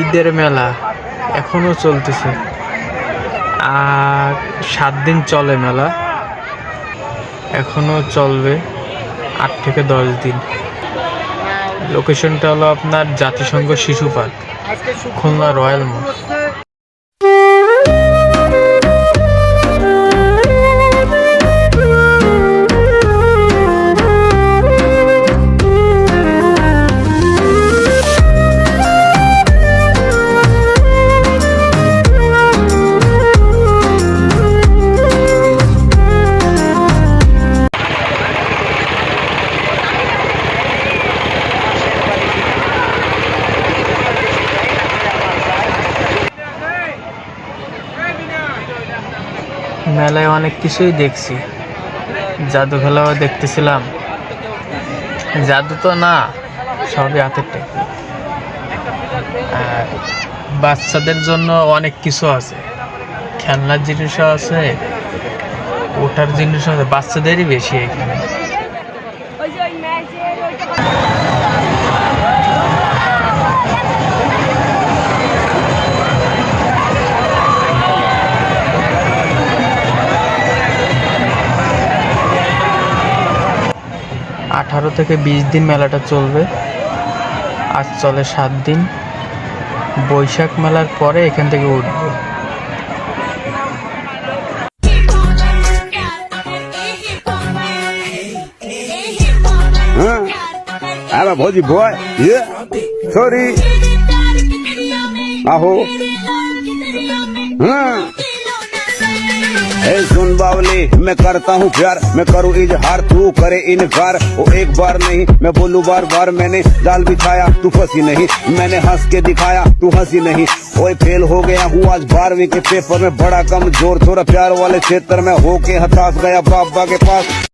ঈদের মেলা এখনও চলতেছে। আর সাত দিন চলে মেলা। এখনও চলবে আট থেকে দশ দিন। লোকেশনটা হলো আপনার জাতিসংঘ শিশু পার্ক, খুলনা রয়্যাল মোড় মেলায় অনেক কিছুই দেখছি। জাদু খেলাও দেখতেছিলাম। জাদু তো না, সবই হাতের আর বাচ্চাদের জন্য অনেক কিছু আছে। খেলনার জিনিসও আছে, ওঠার জিনিসও আছে, বাচ্চাদেরই বেশি এখানে। আঠারো থেকে বিশ দিন মেলাটা চলবে। আজ চলে সাত দিন। বৈশাখ মেলার পরে এখান থেকে উঠবো। I'm a body ए सुन बावली मैं करता हूँ प्यार, मैं करूँ इजहार, तू करे इनकार। वो एक बार नहीं, मैं बोलूँ बार बार, मैंने जाल बिछाया, तू फंसी नहीं। मैंने हंस के दिखाया, तू हँसी नहीं। ओए, फेल हो गया हूँ आज बारहवीं के पेपर में, बड़ा कम ज़ोर थोड़ा प्यार वाले क्षेत्र में होके हताश गया बाबा के पास।